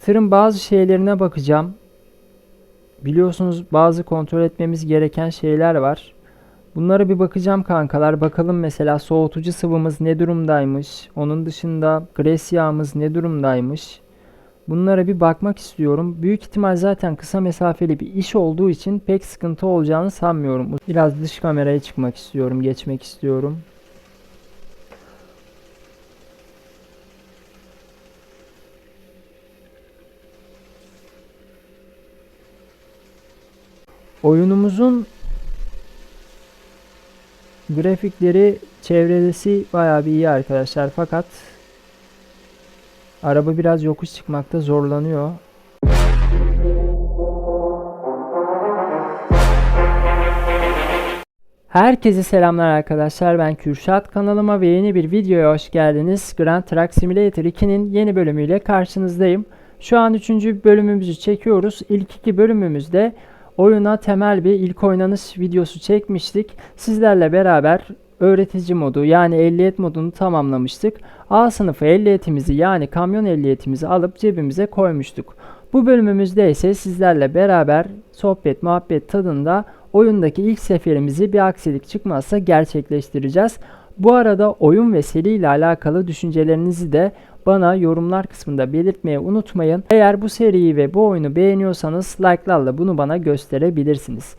Tırın bazı şeylerine bakacağım. Biliyorsunuz bazı kontrol etmemiz gereken şeyler var. Bunlara bir bakacağım kankalar. Bakalım mesela soğutucu sıvımız ne durumdaymış. Onun dışında gres yağımız ne durumdaymış. Bunlara bir bakmak istiyorum. Büyük ihtimal zaten kısa mesafeli bir iş olduğu için pek sıkıntı olacağını sanmıyorum. Biraz dış kameraya çıkmak istiyorum, geçmek istiyorum. Oyunumuzun grafikleri çevresi bayağı bir iyi arkadaşlar fakat araba biraz yokuş çıkmakta zorlanıyor. Herkese selamlar arkadaşlar. Ben Kürşat. Kanalıma ve yeni bir videoya hoş geldiniz. Grand Truck Simulator 2'nin yeni bölümüyle karşınızdayım. Şu an 3. bölümümüzü çekiyoruz. İlk iki bölümümüzde oyuna temel bir ilk oynanış videosu çekmiştik. Sizlerle beraber öğretici modu yani ehliyet modunu tamamlamıştık. A sınıfı ehliyetimizi yani kamyon ehliyetimizi alıp cebimize koymuştuk. Bu bölümümüzde ise sizlerle beraber sohbet muhabbet tadında oyundaki ilk seferimizi bir aksilik çıkmazsa gerçekleştireceğiz. Bu arada oyun ve seri ile alakalı düşüncelerinizi de bana yorumlar kısmında belirtmeyi unutmayın. Eğer bu seriyi ve bu oyunu beğeniyorsanız like'larla bunu bana gösterebilirsiniz.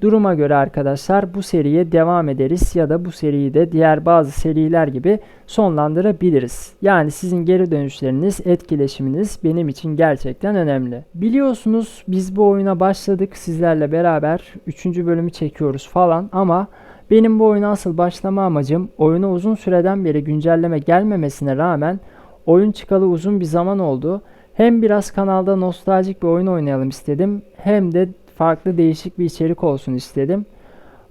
Duruma göre arkadaşlar bu seriye devam ederiz ya da bu seriyi de diğer bazı seriler gibi sonlandırabiliriz. Yani sizin geri dönüşleriniz, etkileşiminiz benim için gerçekten önemli. Biliyorsunuz biz bu oyuna başladık sizlerle beraber 3. bölümü çekiyoruz falan ama benim bu oyuna asıl başlama amacım oyuna uzun süreden beri güncelleme gelmemesine rağmen oyun çıkalı uzun bir zaman oldu. Hem biraz kanalda nostaljik bir oyun oynayalım istedim hem de farklı değişik bir içerik olsun istedim.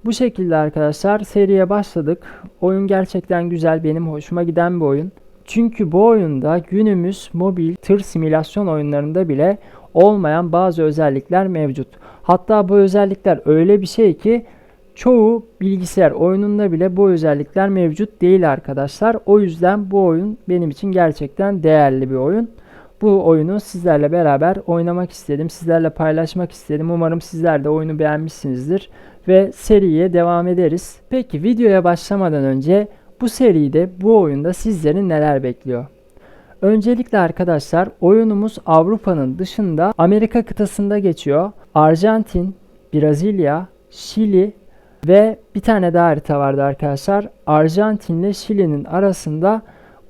Bu şekilde arkadaşlar seriye başladık. Oyun gerçekten güzel, benim hoşuma giden bir oyun. Çünkü bu oyunda günümüz mobil tır simülasyon oyunlarında bile olmayan bazı özellikler mevcut. Hatta bu özellikler öyle bir şey ki çoğu bilgisayar oyununda bile bu özellikler mevcut değil arkadaşlar. O yüzden bu oyun benim için gerçekten değerli bir oyun. Bu oyunu sizlerle beraber oynamak istedim. Sizlerle paylaşmak istedim. Umarım sizler de oyunu beğenmişsinizdir ve seriye devam ederiz. Peki videoya başlamadan önce bu seride bu oyunda sizleri neler bekliyor? Öncelikle arkadaşlar oyunumuz Avrupa'nın dışında Amerika kıtasında geçiyor. Arjantin, Brezilya, Şili ve bir tane daha harita vardı arkadaşlar. Arjantin ile Şili'nin arasında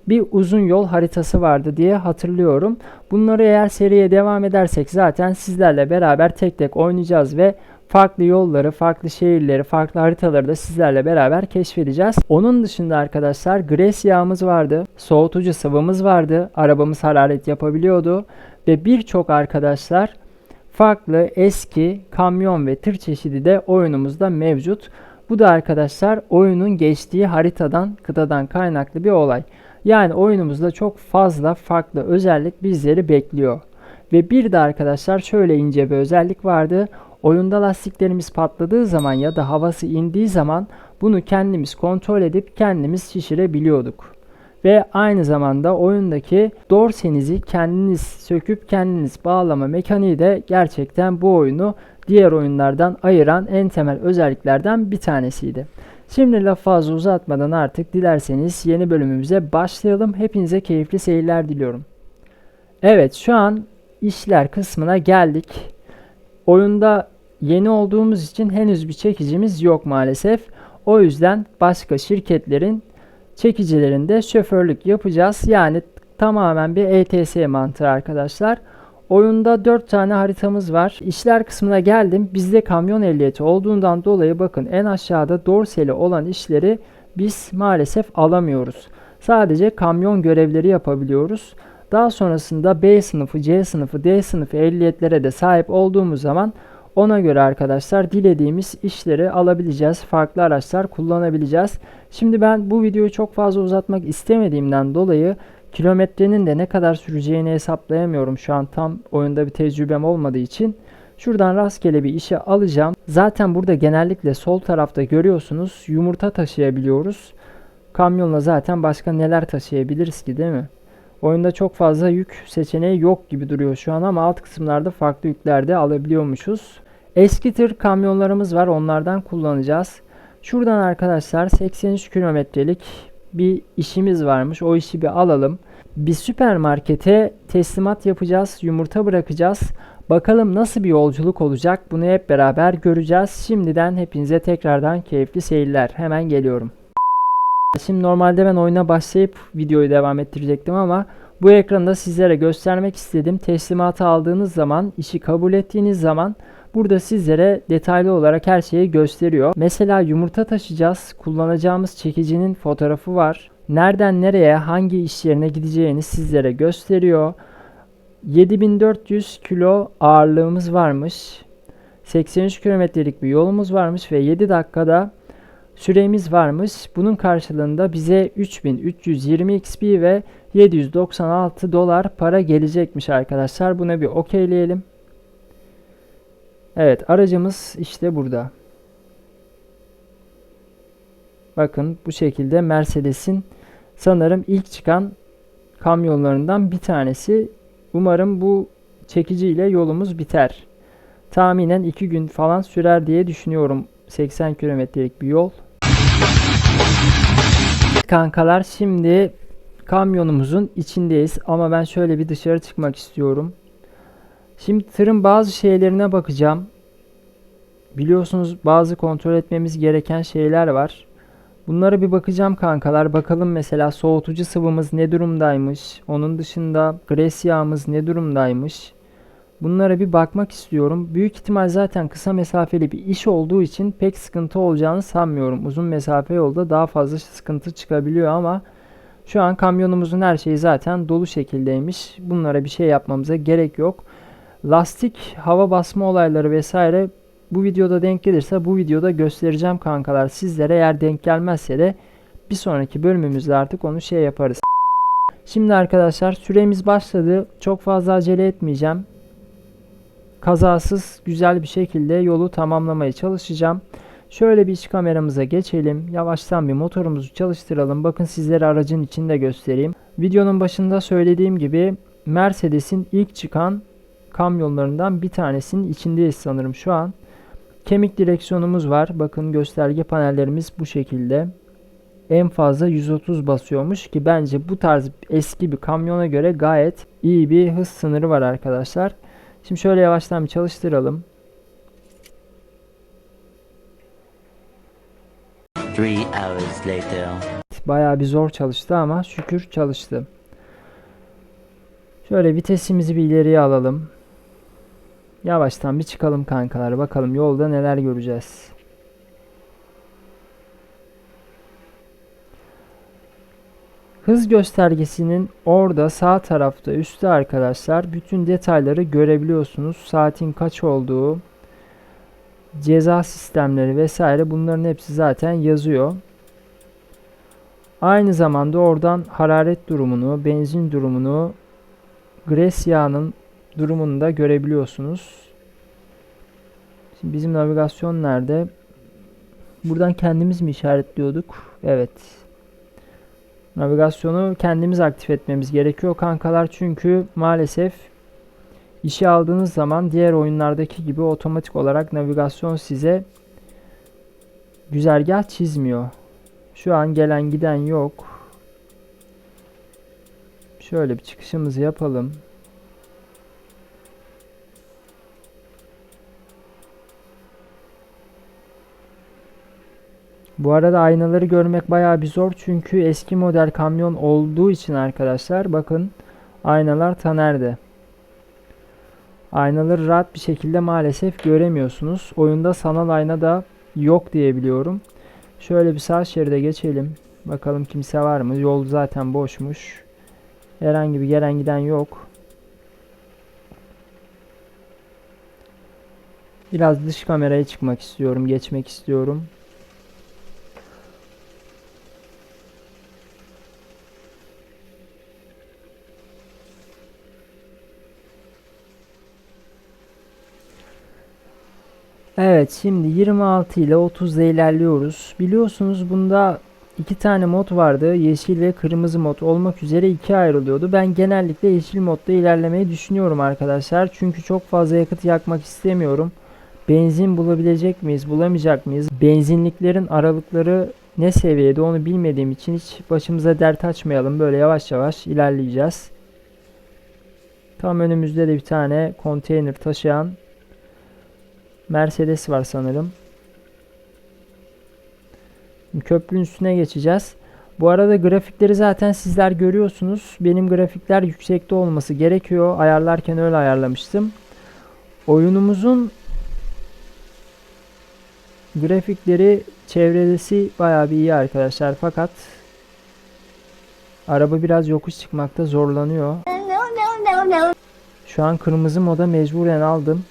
bir uzun yol haritası vardı diye hatırlıyorum. Bunları eğer seriye devam edersek zaten sizlerle beraber tek tek oynayacağız ve farklı yolları, farklı şehirleri, farklı haritaları da sizlerle beraber keşfedeceğiz. Onun dışında arkadaşlar gres yağımız vardı, soğutucu sıvımız vardı, arabamız hararet yapabiliyordu ve birçok arkadaşlar farklı eski kamyon ve tır çeşidi de oyunumuzda mevcut. Bu da arkadaşlar oyunun geçtiği haritadan, kıtadan kaynaklı bir olay. Yani oyunumuzda çok fazla farklı özellik bizleri bekliyor. Ve bir de arkadaşlar şöyle ince bir özellik vardı. Oyunda lastiklerimiz patladığı zaman ya da havası indiği zaman bunu kendimiz kontrol edip kendimiz şişirebiliyorduk. Ve aynı zamanda oyundaki dorsenizi kendiniz söküp kendiniz bağlama mekaniği de gerçekten bu oyunu diğer oyunlardan ayıran en temel özelliklerden bir tanesiydi. Şimdi laf fazla uzatmadan artık dilerseniz yeni bölümümüze başlayalım. Hepinize keyifli seyirler diliyorum. Evet şu an işler kısmına geldik. Oyunda yeni olduğumuz için henüz bir çekicimiz yok maalesef. O yüzden başka şirketlerin çekicilerinde şoförlük yapacağız. Yani tamamen bir ETS mantığı arkadaşlar. Oyunda 4 tane haritamız var. İşler kısmına geldim. Bizde kamyon ehliyeti olduğundan dolayı bakın en aşağıda dorseli olan işleri biz maalesef alamıyoruz. Sadece kamyon görevleri yapabiliyoruz. Daha sonrasında B sınıfı, C sınıfı, D sınıfı ehliyetlere de sahip olduğumuz zaman ona göre arkadaşlar dilediğimiz işleri alabileceğiz. Farklı araçlar kullanabileceğiz. Şimdi ben bu videoyu çok fazla uzatmak istemediğimden dolayı kilometrenin de ne kadar süreceğini hesaplayamıyorum. Şu an tam oyunda bir tecrübem olmadığı için. Şuradan rastgele bir işe alacağım. Zaten burada genellikle sol tarafta görüyorsunuz yumurta taşıyabiliyoruz. Kamyonla zaten başka neler taşıyabiliriz ki değil mi? Oyunda çok fazla yük seçeneği yok gibi duruyor şu an ama alt kısımlarda farklı yüklerde alabiliyormuşuz. Eski tır kamyonlarımız var onlardan kullanacağız. Şuradan arkadaşlar 83 kilometrelik bir işimiz varmış. O işi bir alalım. Bir süpermarkete teslimat yapacağız. Yumurta bırakacağız. Bakalım nasıl bir yolculuk olacak bunu hep beraber göreceğiz. Şimdiden hepinize tekrardan keyifli seyirler. Hemen geliyorum. Şimdi normalde ben oyuna başlayıp videoyu devam ettirecektim ama bu ekranda sizlere göstermek istedim. Teslimatı aldığınız zaman, işi kabul ettiğiniz zaman burada sizlere detaylı olarak her şeyi gösteriyor. Mesela yumurta taşıyacağız. Kullanacağımız çekicinin fotoğrafı var. Nereden nereye, hangi iş yerine gideceğini sizlere gösteriyor. 7400 kilo ağırlığımız varmış. 83 kilometrelik bir yolumuz varmış ve 7 dakikada süremiz varmış. Bunun karşılığında bize 3320 XP ve 796 dolar para gelecekmiş arkadaşlar. Buna bir okeyleyelim. Evet aracımız işte burada. Bakın bu şekilde Mercedes'in sanırım ilk çıkan kamyonlarından bir tanesi. Umarım bu çekiciyle yolumuz biter. Tahminen 2 gün falan sürer diye düşünüyorum. 80 kilometrelik bir yol. Kankalar şimdi kamyonumuzun içindeyiz ama ben şöyle bir dışarı çıkmak istiyorum. Şimdi tırın bazı şeylerine bakacağım. Biliyorsunuz bazı kontrol etmemiz gereken şeyler var. Bunlara bir bakacağım kankalar. Bakalım mesela soğutucu sıvımız ne durumdaymış. Onun dışında gres yağımız ne durumdaymış. Bunlara bir bakmak istiyorum. Büyük ihtimal zaten kısa mesafeli bir iş olduğu için pek sıkıntı olacağını sanmıyorum. Uzun mesafe yolda daha fazla sıkıntı çıkabiliyor ama şu an kamyonumuzun her şeyi zaten dolu şekildeymiş. Bunlara bir şey yapmamıza gerek yok. Lastik, hava basma olayları vesaire bu videoda denk gelirse bu videoda göstereceğim kankalar sizlere. Eğer denk gelmezse de bir sonraki bölümümüzde artık onu şey yaparız. Şimdi arkadaşlar süremiz başladı. Çok fazla acele etmeyeceğim. Kazasız güzel bir şekilde yolu tamamlamaya çalışacağım. Şöyle bir iç kameramıza geçelim. Yavaştan bir motorumuzu çalıştıralım. Bakın sizlere aracın içinde göstereyim. Videonun başında söylediğim gibi Mercedes'in ilk çıkan kamyonlarından bir tanesinin içindeyiz sanırım şu an. Kemik direksiyonumuz var. Bakın gösterge panellerimiz bu şekilde. En fazla 130 basıyormuş ki bence bu tarz eski bir kamyona göre gayet iyi bir hız sınırı var arkadaşlar. Şimdi şöyle yavaştan bir çalıştıralım. Three hours later. Bayağı bir zor çalıştı ama şükür çalıştı. Şöyle vitesimizi bir ileriye alalım. Yavaştan bir çıkalım kankalar. Bakalım yolda neler göreceğiz. Hız göstergesinin orada sağ tarafta üstte arkadaşlar bütün detayları görebiliyorsunuz. Saatin kaç olduğu, ceza sistemleri vesaire bunların hepsi zaten yazıyor. Aynı zamanda oradan hararet durumunu, benzin durumunu, gres yağının durumunu da görebiliyorsunuz. Şimdi bizim navigasyon nerede? Buradan kendimiz mi işaretliyorduk? Evet. Navigasyonu kendimiz aktif etmemiz gerekiyor kankalar çünkü maalesef işi aldığınız zaman diğer oyunlardaki gibi otomatik olarak navigasyon size güzergah çizmiyor. Şu an gelen giden yok. Şöyle bir çıkışımızı yapalım. Bu arada aynaları görmek bayağı bir zor çünkü eski model kamyon olduğu için arkadaşlar bakın aynalar tanerde. Aynaları rahat bir şekilde maalesef göremiyorsunuz. Oyunda sanal ayna da yok diye biliyorum. Şöyle bir sağ şeride geçelim. Bakalım kimse var mı? Yol zaten boşmuş. Herhangi bir gelen giden yok. Biraz dış kameraya çıkmak istiyorum, geçmek istiyorum. Evet şimdi 26 ile 30'da ilerliyoruz. Biliyorsunuz bunda iki tane mod vardı. Yeşil ve kırmızı mod olmak üzere ikiye ayrılıyordu. Ben genellikle yeşil modda ilerlemeyi düşünüyorum arkadaşlar. Çünkü çok fazla yakıt yakmak istemiyorum. Benzin bulabilecek miyiz, bulamayacak mıyız? Benzinliklerin aralıkları ne seviyede onu bilmediğim için hiç başımıza dert açmayalım. Böyle yavaş yavaş ilerleyeceğiz. Tam önümüzde de bir tane konteyner taşıyan Mercedes var sanırım. Köprünün üstüne geçeceğiz. Bu arada grafikleri zaten sizler görüyorsunuz. Benim grafikler yüksekte olması gerekiyor. Ayarlarken öyle ayarlamıştım. Oyunumuzun grafikleri çevresi bayağı bir iyi arkadaşlar. Fakat araba biraz yokuş çıkmakta zorlanıyor. Şu an kırmızı moda mecburen aldım.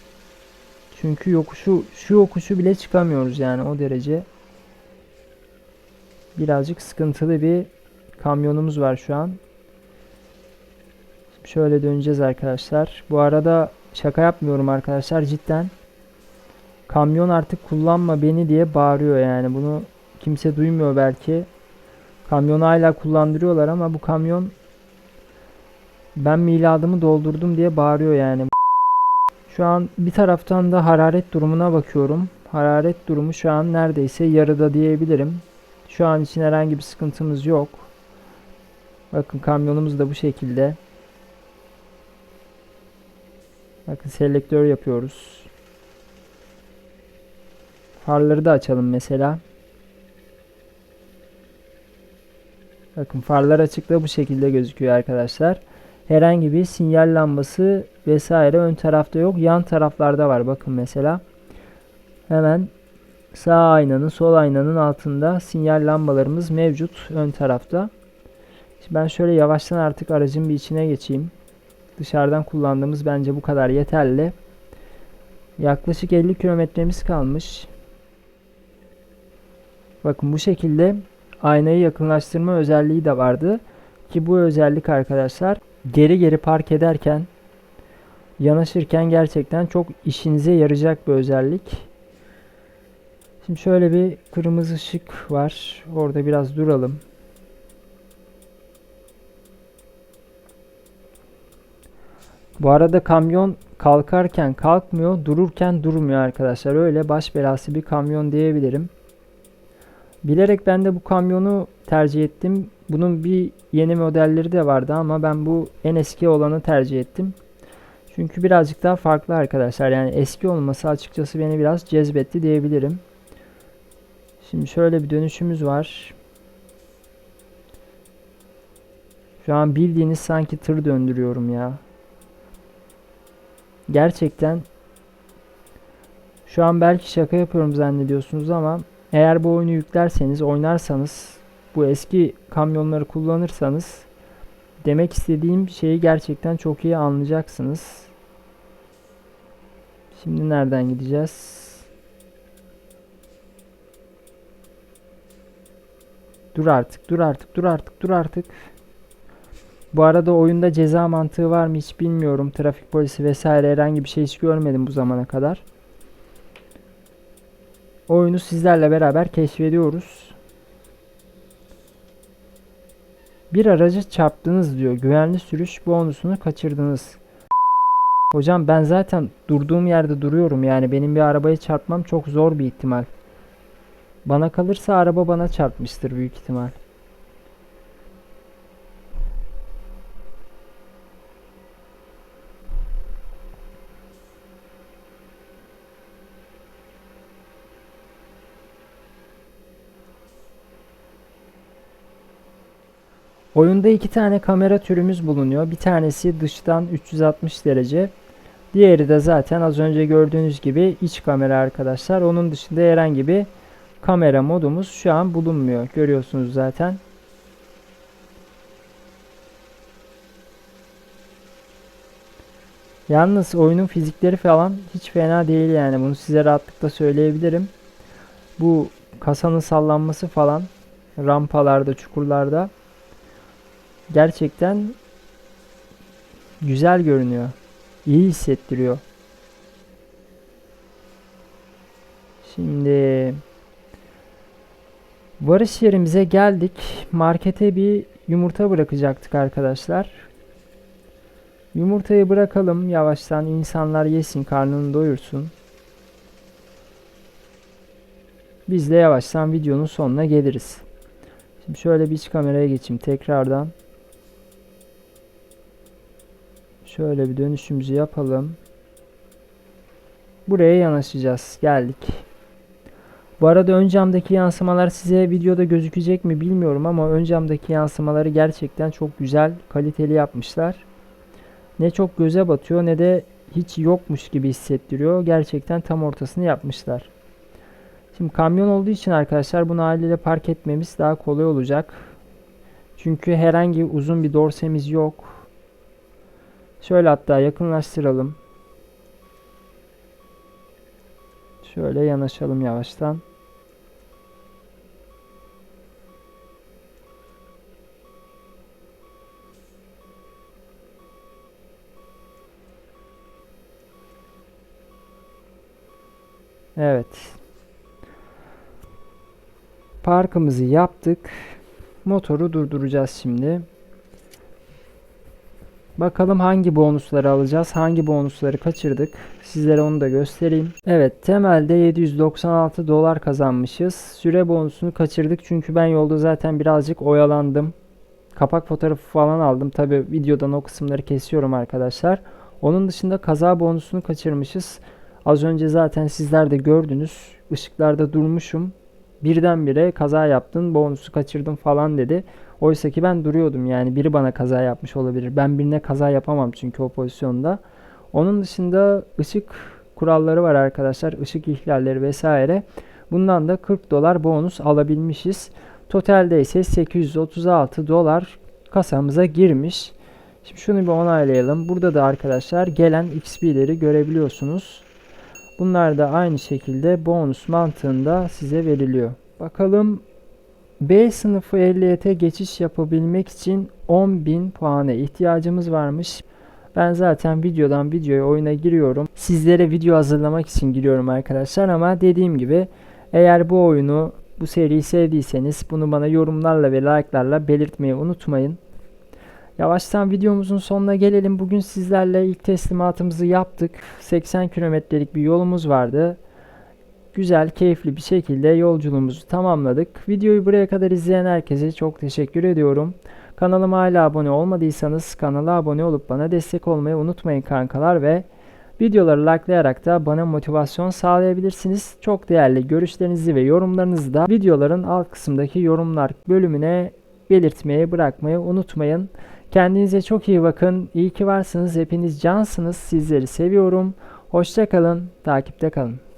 Çünkü yokuşu şu yokuşu bile çıkamıyoruz yani o derece. Birazcık sıkıntılı bir kamyonumuz var şu an. Şöyle döneceğiz arkadaşlar. Bu arada şaka yapmıyorum arkadaşlar cidden. Kamyon artık kullanma beni diye bağırıyor yani. Bunu kimse duymuyor belki. Kamyonu hala kullandırıyorlar ama bu kamyon ben miladımı doldurdum diye bağırıyor yani. Şu an bir taraftan da hararet durumuna bakıyorum. Hararet durumu şu an neredeyse yarıda diyebilirim. Şu an için herhangi bir sıkıntımız yok. Bakın kamyonumuz da bu şekilde. Bakın selektör yapıyoruz. Farları da açalım mesela. Bakın farlar açıkta bu şekilde gözüküyor arkadaşlar. Herhangi bir sinyal lambası vesaire ön tarafta yok. Yan taraflarda var. Bakın mesela. Hemen sağ aynanın sol aynanın altında sinyal lambalarımız mevcut ön tarafta. Şimdi ben şöyle yavaştan artık aracın bir içine geçeyim. Dışarıdan kullandığımız bence bu kadar yeterli. Yaklaşık 50 kilometremiz kalmış. Bakın bu şekilde aynayı yakınlaştırma özelliği de vardı. Ki bu özellik arkadaşlar geri geri park ederken yanaşırken gerçekten çok işinize yarayacak bir özellik. Şimdi şöyle bir kırmızı ışık var. Orada biraz duralım. Bu arada kamyon kalkarken kalkmıyor, dururken durmuyor arkadaşlar. Öyle baş belası bir kamyon diyebilirim. Bilerek ben de bu kamyonu tercih ettim. Bunun bir yeni modelleri de vardı ama ben bu en eski olanı tercih ettim. Çünkü birazcık daha farklı arkadaşlar. Yani eski olması açıkçası beni biraz cezbetti diyebilirim. Şimdi şöyle bir dönüşümüz var. Şu an bildiğiniz sanki tır döndürüyorum ya. Gerçekten şu an belki şaka yapıyorum zannediyorsunuz ama eğer bu oyunu yüklerseniz, oynarsanız, bu eski kamyonları kullanırsanız demek istediğim şeyi gerçekten çok iyi anlayacaksınız. Şimdi nereden gideceğiz? Dur artık, dur artık, dur artık, dur artık. Bu arada oyunda ceza mantığı var mı hiç bilmiyorum. Trafik polisi vesaire herhangi bir şey hiç görmedim bu zamana kadar. Oyunu sizlerle beraber keşfediyoruz. Bir aracı çarptınız diyor. Güvenli sürüş bonusunu kaçırdınız. Hocam ben zaten durduğum yerde duruyorum. Yani benim bir arabaya çarpmam çok zor bir ihtimal. Bana kalırsa araba bana çarpmıştır büyük ihtimal. Oyunda iki tane kamera türümüz bulunuyor. Bir tanesi dıştan 360 derece. Diğeri de zaten az önce gördüğünüz gibi iç kamera arkadaşlar. Onun dışında herhangi bir kamera modumuz şu an bulunmuyor. Görüyorsunuz zaten. Yalnız oyunun fizikleri falan hiç fena değil yani. Bunu size rahatlıkla söyleyebilirim. Bu kasanın sallanması falan rampalarda, çukurlarda gerçekten güzel görünüyor. İyi hissettiriyor. Şimdi Varış yerimize geldik. Markete bir yumurta bırakacaktık arkadaşlar. Yumurtayı bırakalım yavaştan insanlar yesin karnını doyursun. Biz de yavaştan videonun sonuna geliriz. Şimdi şöyle bir iç kameraya geçeyim tekrardan. Şöyle bir dönüşümüzü yapalım. Buraya yanaşacağız. Geldik. Bu arada ön camdaki yansımalar size videoda gözükecek mi bilmiyorum ama ön camdaki yansımaları gerçekten çok güzel, kaliteli yapmışlar. Ne çok göze batıyor ne de hiç yokmuş gibi hissettiriyor. Gerçekten tam ortasını yapmışlar. Şimdi kamyon olduğu için arkadaşlar bunu haliyle park etmemiz daha kolay olacak. Çünkü herhangi uzun bir dorsemiz yok. Şöyle hatta yakınlaştıralım. Şöyle yanaşalım yavaştan. Evet. Parkımızı yaptık. Motoru durduracağız şimdi. Bakalım hangi bonusları alacağız, hangi bonusları kaçırdık. Sizlere onu da göstereyim. Evet, temelde 796 dolar kazanmışız. Süre bonusunu kaçırdık çünkü ben yolda zaten birazcık oyalandım. Kapak fotoğrafı falan aldım. Tabi videodan o kısımları kesiyorum arkadaşlar. Onun dışında kaza bonusunu kaçırmışız. Az önce zaten sizler de gördünüz. Işıklarda durmuşum. Birdenbire kaza yaptın, bonusu kaçırdın falan dedi. Oysa ki ben duruyordum yani biri bana kaza yapmış olabilir. Ben birine kaza yapamam çünkü o pozisyonda. Onun dışında ışık kuralları var arkadaşlar. Işık ihlalleri vesaire. Bundan da 40 dolar bonus alabilmişiz. Totalde ise 836 dolar kasamıza girmiş. Şimdi şunu bir onaylayalım. Burada da arkadaşlar gelen XP'leri görebiliyorsunuz. Bunlar da aynı şekilde bonus mantığında size veriliyor. Bakalım B sınıfı ehliyete geçiş yapabilmek için 10.000 puana ihtiyacımız varmış. Ben zaten videodan videoya oyuna giriyorum. Sizlere video hazırlamak için giriyorum arkadaşlar ama dediğim gibi eğer bu oyunu bu seriyi sevdiyseniz bunu bana yorumlarla ve like'larla belirtmeyi unutmayın. Yavaştan videomuzun sonuna gelelim. Bugün sizlerle ilk teslimatımızı yaptık. 80 kilometrelik bir yolumuz vardı. Güzel, keyifli bir şekilde yolculuğumuzu tamamladık. Videoyu buraya kadar izleyen herkese çok teşekkür ediyorum. Kanalıma hala abone olmadıysanız kanala abone olup bana destek olmayı unutmayın kankalar ve videoları likelayarak da bana motivasyon sağlayabilirsiniz. Çok değerli görüşlerinizi ve yorumlarınızı da videoların alt kısımdaki yorumlar bölümüne belirtmeyi bırakmayı unutmayın. Kendinize çok iyi bakın. İyi ki varsınız. Hepiniz cansınız. Sizleri seviyorum. Hoşça kalın. Takipte kalın.